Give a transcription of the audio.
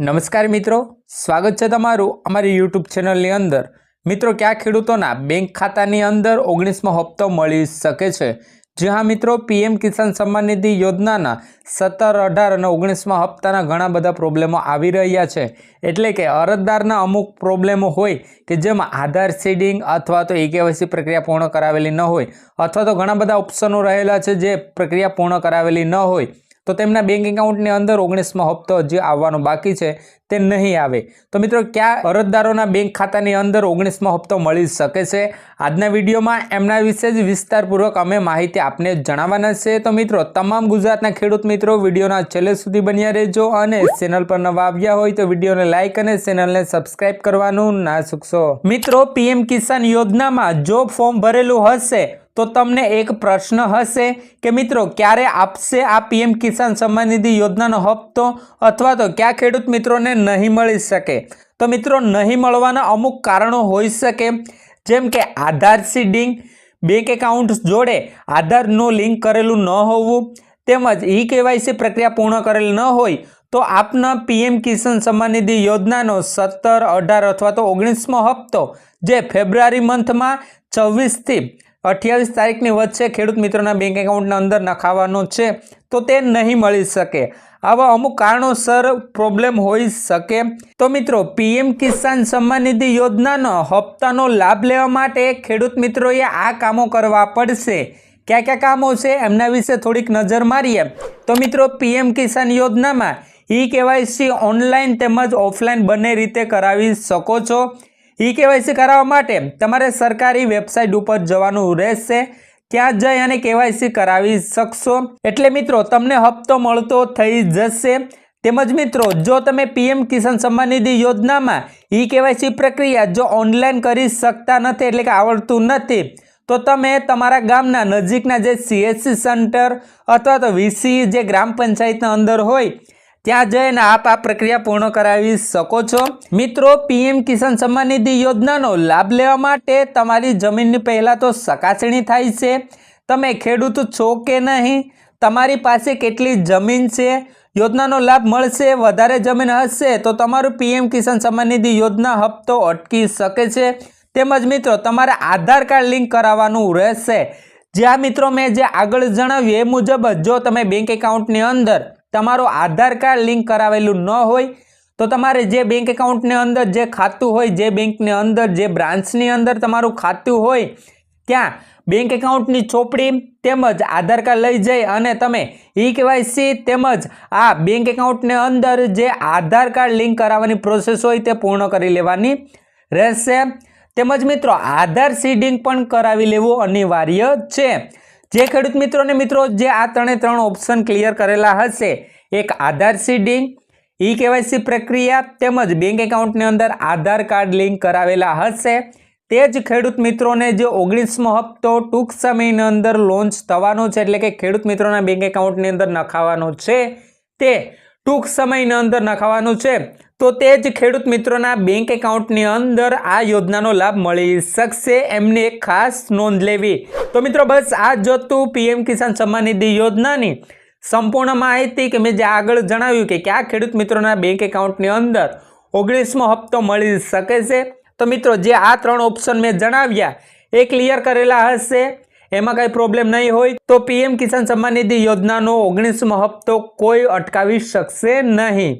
નમસ્કાર મિત્રો, સ્વાગત છે તમારું અમારી યુટ્યુબ ચેનલની અંદર. મિત્રો, કયા ખેડૂતોના બેંક ખાતાની અંદર ઓગણીસમો હપ્તો મળી શકે છે? જી હા મિત્રો પીએમ કિસાન સન્માન નિધિ યોજનાના સત્તર, અઢાર અને ઓગણીસમા હપ્તાના ઘણા બધા પ્રોબ્લેમો આવી રહ્યા છે. એટલે કે અરજદારના અમુક પ્રોબ્લેમો હોય કે જેમાં આધાર સીડિંગ અથવા તો એકેવાયસી પ્રક્રિયા પૂર્ણ કરાવેલી ન હોય, અથવા તો ઘણા બધા ઓપ્શનો રહેલા છે જે પ્રક્રિયા પૂર્ણ કરાવેલી ન હોય. તો તેમના બેંક એકાઉન્ટની અંદર ઓગણીસમો હપ્તો જે આવવાનો બાકી છે તે નહીં આવે. તો મિત્રો, કયા અરજદારોના બેંક ખાતાની અંદર ઓગણીસમો હપ્તો મળી શકે છે? આજના વિડીયોમાં એમના વિશે જ વિસ્તારપૂર્વક અમે માહિતી આપને જણાવવાના છે. તો મિત્રો, તમામ ગુજરાતના ખેડૂત મિત્રો, વિડીયોના છેલ્લે સુધી બન્યા રહેજો અને ચેનલ પર નવા આવ્યા હોય તો વિડીયોને લાઇક અને ચેનલને સબસ્ક્રાઇબ કરવાનું ના ચૂકશો મિત્રો, પીએમ કિસાન યોજનામાં જો ફોર્મ ભરેલું હશે. તો તમને એક પ્રશ્ન હશે કે મિત્રો, ક્યારે આપશે આ પીએમ કિસાન સન્માન નિધિ યોજનાનો હપ્તો અથવા તો કયા ખેડૂત મિત્રોને નહીં મળી શકે? તો મિત્રો, નહીં મળવાના અમુક કારણો હોઈ શકે, જેમ કે આધાર સીડિંગ, બેંક એકાઉન્ટ જોડે આધારનું લિંક કરેલું ન હોવું, તેમજ ઈ કેવાયસી પ્રક્રિયા પૂર્ણ કરેલ ન હોય, તો આપના પીએમ કિસાન સન્માન નિધિ યોજનાનો સત્તર, અઢાર અથવા તો ઓગણીસમો હપ્તો, જે ફેબ્રુઆરી મંથમાં છવ્વીસથી અઠ્યાવીસ તારીખની વચ્ચે ખેડૂત મિત્રોના બેંક એકાઉન્ટના અંદર નખાવાનો છે, તો તે નહીં મળી શકે. આવા અમુક કારણોસર પ્રોબ્લેમ હોઈ શકે. તો મિત્રો, પીએમ કિસાન સન્માન નિધિ યોજનાનો હપ્તાનો લાભ લેવા માટે ખેડૂત મિત્રોએ આ કામો કરવા પડશે. કયા કયા કામો છે, એમના વિશે થોડીક નજર મારીએ. તો મિત્રો, પીએમ કિસાન યોજનામાં ઈ કેવાયસી ઓનલાઈન તેમજ ઓફલાઈન બંને રીતે કરાવી શકો છો. ઈ કેવાયસી કરાવવા માટે તમારે સરકારી વેબસાઇટ ઉપર જવાનું રહેશે. ત્યાં જઈ અને કેવાયસી કરાવી શકશો. એટલે મિત્રો, તમને હપ્તો મળતો થઈ જશે. તેમજ મિત્રો, જો તમે પીએમ કિસાન સન્માન નિધિ યોજનામાં ઈ કેવાયસી પ્રક્રિયા જો ઓનલાઈન કરી શકતા નથી, એટલે કે આવડતું નથી, તો તમે તમારા ગામના નજીકના જે સીએસસી સેન્ટર અથવા તો વીસી જે ગ્રામ પંચાયતના અંદર હોય ત્યાં જઈને આપ આ પ્રક્રિયા પૂર્ણ કરાવી શકો છો. મિત્રો, પીએમ કિસાન સન્માન નિધિ યોજનાનો લાભ લેવા માટે તમારી જમીનની પહેલાં તો ચકાસણી થાય છે. તમે ખેડૂત છો કે નહીં? તમારી પાસે કેટલી જમીન છે? યોજનાનો લાભ મળશે, વધારે જમીન હશે, તો તમારું પીએમ કિસાન સન્માન નિધિ યોજના હપ્તો અટકી શકે છે. તેમજ મિત્રો, તમારે આધાર કાર્ડ લિંક કરાવવાનું રહેશે. જ્યાં મિત્રો, મેં જે આગળ જણાવ્યું એ મુજબ, જ તમે બેંક એકાઉન્ટની અંદર તમારું આધાર કાર્ડ લિંક કરાવેલું ન હોય, તો તમારે જે બેંક એકાઉન્ટની અંદર જે ખાતું હોય, જે બેંકની અંદર જે બ્રાન્ચની અંદર તમારું ખાતું હોય, ત્યાં બેંક એકાઉન્ટની ચોપડી તેમજ આધાર કાર્ડ લઈ જઈ અને તમે ઈ કેવાયસી તેમજ આ બેંક એકાઉન્ટની અંદર જે આધાર કાર્ડ લિંક કરાવવાની પ્રોસેસ હોય તે પૂર્ણ કરી લેવાની રહેશે. તેમજ મિત્રો, આધાર સીડિંગ પણ કરાવી લેવું અનિવાર્ય છે. જે ખેડૂત મિત્રોને મિત્રો, જે આ ત્રણે ત્રણ ઓપ્શન ક્લિયર કરેલા હશે, એક આધાર સીડિંગ ઈ કેવાયસી પ્રક્રિયા તેમજ બેંક એકાઉન્ટની અંદર આધાર કાર્ડ લિંક કરાવેલા હશે. તે જ ખેડૂત મિત્રોને જે ઓગણીસમો હપ્તો ટૂંક સમયની અંદર લોન્ચ થવાનો છે, એટલે કે ખેડૂત મિત્રોના બેંક એકાઉન્ટની અંદર નખાવાનો છે, તે ટૂંક સમયની અંદર નખાવાનું છે. તો તે જ ખેડૂત મિત્રોના બેંક એકાઉન્ટની અંદર આ યોજનાનો લાભ મળી શકશે એમને એક ખાસ નોંધ લેવી. તો મિત્રો બસ આ જોતું પીએમ કિસાન સન્માન નિધિ યોજનાની સંપૂર્ણ માહિતી કે મેં જે આગળ જણાવ્યું કે કયા ખેડૂત મિત્રોના બેંક એકાઉન્ટની અંદર ઓગણીસમો હપ્તો મળી શકે છે. તો મિત્રો જે આ ત્રણ ઓપ્શન મેં જણાવ્યા, એ ક્લિયર કરેલા હશે. એમાં કાંઈ પ્રોબ્લેમ નહીં હોય તો પીએમ કિસાન સન્માન નિધિ યોજનાનો ઓગણીસમો હપ્તો કોઈ અટકાવી શકશે નહીં.